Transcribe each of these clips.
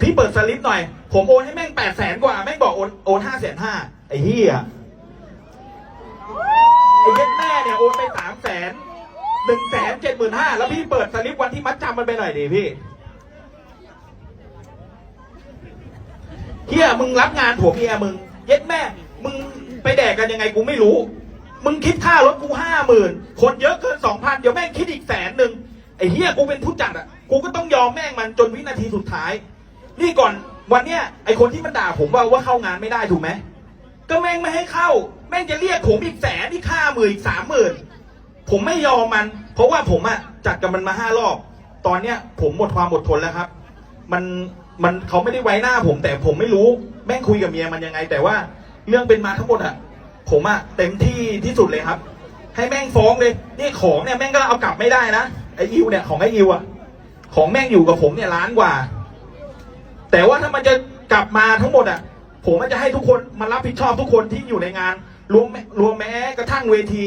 พี่เปิดสลิปหน่อย ผมโอนให้แม่งแปดแสนกว่า แม่งบอกโอนโอนห้าแสนห้าไอ้เหี้ยไอ้เย็ดแม่เนี่ยโอนไปสามแสนหนึ่งแสนเจ็ดหมื่นห้าแล้วพี่เปิดสลิปวันที่มัดจำมันไปหน่อยดิพี่เฮียมึงรับงานผัวเมียมึง เย็ดแม่ มึงไปแดกกันยังไงกูไม่รู้ มึงคิดค่ารถกูห้าหมื่นคนเยอะเกินสองพันเดี๋ยวแม่งคิดอีกแสนหนึ่งไอ้เฮียกูเป็นผู้จัดอะ กูก็ต้องยอมแม่งมันจนวินาทีสุดท้าย นี่ก่อนวันเนี้ยไอคนที่มันด่าผมว่าว่าเข้างานไม่ได้ถูกไหมก็แม่งไม่ให้เข้า แม่งจะเรียกผมอีกแสนอีกห้าหมื่นอีกสามหมื่นผมไม่ยอมมัน เพราะว่าผมอะจัดกับมันมาห้ารอบ ตอนเนี้ยผมหมดความอดทนแล้วครับ มันมันเขาไม่ได้ไว้หน้าผม แต่ผมไม่รู้แม่งคุยกับเมียมันยังไง แต่ว่าเรื่องเป็นมาทั้งหมดอะผมอะเต็มที่ที่สุดเลยครับ ให้แม่งฟ้องเลยนี่ของเนี่ยแม่งก็เอากลับไม่ได้นะไออิวเนี่ยของไออิวอะของแม่งอยู่กับผมเนี่ยล้านกว่า แต่ว่าถ้ามันจะกลับมาทั้งหมดอะ ผมมันจะให้ทุกคนมารับผิดชอบทุกคนที่อยู่ในงาน รวมรวมแม้กระทั่งเวที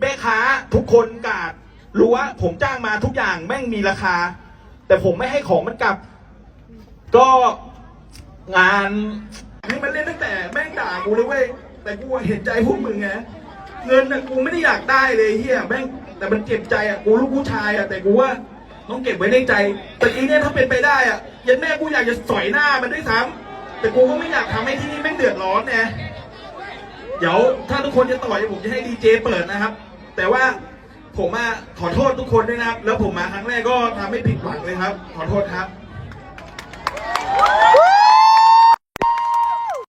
แม่ค้าทุกคนกาดรู้ว่าผมจ้างมาทุกอย่างแม่งมีราคา แต่ผมไม่ให้ของมันกลับ ก็งานให้มันเล่นตั้งแต่แม่งด่ากูเลยเว้ยแต่กูเห็นใจพวกมึงไงเงินน่ะกูไม่ได้อยากได้เลยเฮียแม่งแต่มันเจ็บใจอะกูลูกผู้ชายอะแต่กูว่า ต้องเก็บไว้ในใจแต่ทีเนี่ยถ้าเป็นไปได้อะยันแม่กูอยากจะสอยหน้ามันด้วยซ้ำแต่กูก็ไม่อยากทำให้ที่นี่แม่งเดือดร้อนไงเดี๋ยวถ้าทุกคนจะต่อยผมจะให้ดีเจเปิดนะครับ แต่ว่าผมมาขอโทษทุกคนด้วยนะครับ แล้วผมมาครั้งแรกก็ทำให้ผิดหวังเลยครับ ขอโทษครับ